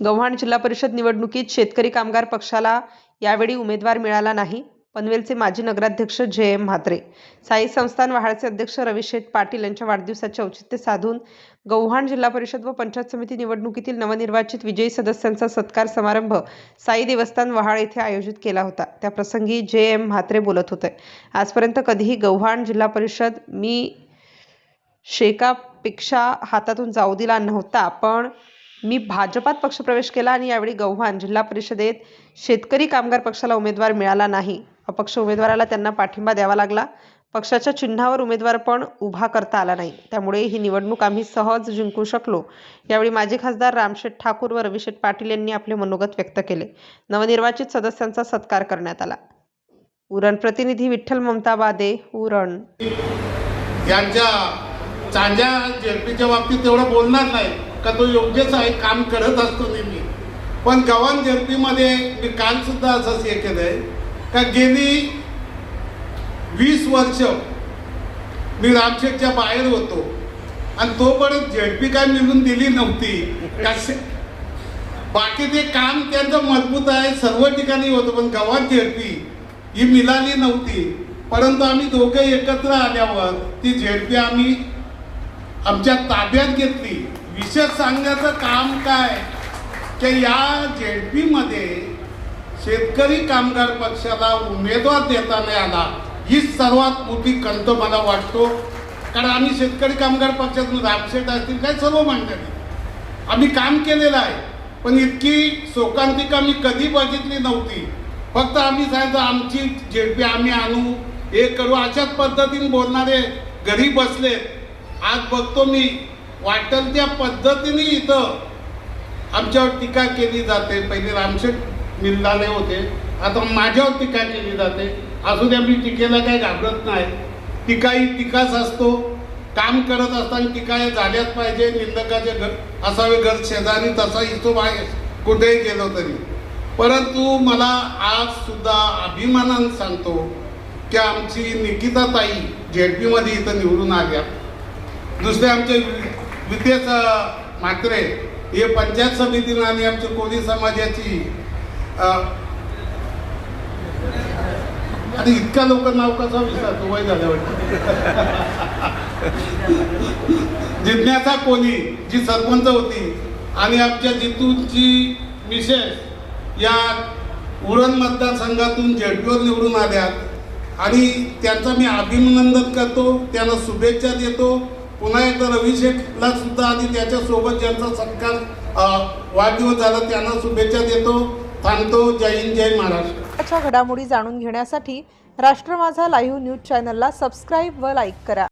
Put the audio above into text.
गव्हाण जिल्हा परिषद निवडणुकीत शेतकरी कामगार पक्षाला यावेळी उमेदवार मिळाला नाही. पनवेलचे माजी नगराध्यक्ष जे. एम. म्हात्रे साई संस्थान वहाळचे अध्यक्ष रविशेठ पाटील यांच्या वाढदिवसाचे औचित्य साधून गव्हाण जिल्हा परिषद व पंचायत समिती निवडणुकीतील नवनिर्वाचित विजयी सदस्यांचा सत्कार समारंभ साई देवस्थान वहाळ येथे आयोजित केला होता. त्या प्रसंगी जे. एम. म्हात्रे बोलत होते. आजपर्यंत कधीही गव्हाण जिल्हा परिषद मी शेकापेक्षा हातातून जाऊ दिला नव्हता पण मी भाजपात पक्षप्रवेश केला आणि यावेळी गव्हाण जिल्हा परिषदेत शेतकरी कामगार पक्षाला उमेदवार मिळाला नाही. अपक्ष उमेदवाराला त्यांना पाठिंबा द्यावा लागला. पक्षाच्या चिन्हावर उमेदवार पण उभा करता आला नाही. त्यामुळे ही निवडणूक आम्ही सहज जिंकू शकलो. यावेळी माजी खासदार रामशेठ ठाकूर व रविशेठ पाटील यांनी आपले मनोगत व्यक्त केले. नवनिर्वाचित सदस्यांचा सत्कार करण्यात आला. उरण प्रतिनिधी विठ्ठल ममता बादे उरण. यांच्या चांद्या जेपीच्या बाबतीत तेवढं बोलणार नाही का तो योग्यच आहे काम करत असतो नेहमी. पण गव्हाण गर्दीमध्ये मी काल सुद्धा असंच हे केलं आहे का गेली वीस वर्ष मी रामशेठच्या बाहेर होतो आणि तोपर्यंत झेडपी काय मिळून दिली नव्हती. कसे बाकी ते काम त्यांचं मजबूत आहे सर्व ठिकाणी होतं पण गव्हाण झेडपी ही मिळाली नव्हती. परंतु आम्ही दोघे एकत्र आल्यावर ती झेडपी आम्ही आमच्या ताब्यात घेतली. विशेष सांगण्याचं काम काय? की या झेडपीमध्ये शेतकरी कामगार पक्षाला उमेदवार देता नाही आला ही सर्वात मोठी कंत मला वाटतो. कारण आम्ही शेतकरी कामगार पक्षातून रामशेठ असतील काय सर्व मंडळी आम्ही काम केलेलं आहे पण इतकी शोकांतिका मी कधी बघितली नव्हती. फक्त आम्ही सांगितलं आमची झेडपी आम्ही आणू हे करू. अशाच पद्धतीने बोलणारे घरी बसले आज बघतो मी वाटेल त्या पद्धतीने इथं आमच्यावर टीका केली जाते. पहिले रामशेठ मिल्लाले होते. आता माझ्यावर टीका केली जाते. असू द्या मी टीकेला काही घाबरत नाही. टीका ही टीकाच असतो. काम करत असताना टीका झाल्याच पाहिजे. निंदकाचे घर असावे घर शेजारी तसा हिशोब आहे. कुठेही गेलो तरी. परंतु मला आज सुद्धा अभिमानानं सांगतो की आमची निकिता ताई झेडपीमध्ये इथं निवडून आल्या. दुसरे आमचे वि- मात्रे म्हात्रे हे पंचायत समितीनं आणि आमच्या कोळी समाजाची आणि इतका लोक नाव कसा विसरतो वय झालं वाटतं. जिज्ञासा कोणी जी सरपंच होती आणि आमच्या जितूची मिसेस या उरण मतदारसंघातून झेडपीवर निवडून आल्यात आणि त्यांचं मी अभिनंदन करतो त्यांना शुभेच्छा देतो पुन्हा एकदा रवी शेठला सुद्धा आणि त्याच्यासोबत ज्यांचा सत्कार वाढदिवस झाला त्यांना शुभेच्छा देतो थांबतो. जय हिंद जय महाराष्ट्र. घडामोडी जाणून घेण्यासाठी राष्ट्र माझा लाईव्ह न्यूज चॅनलला सबस्क्राईब व लाईक करा.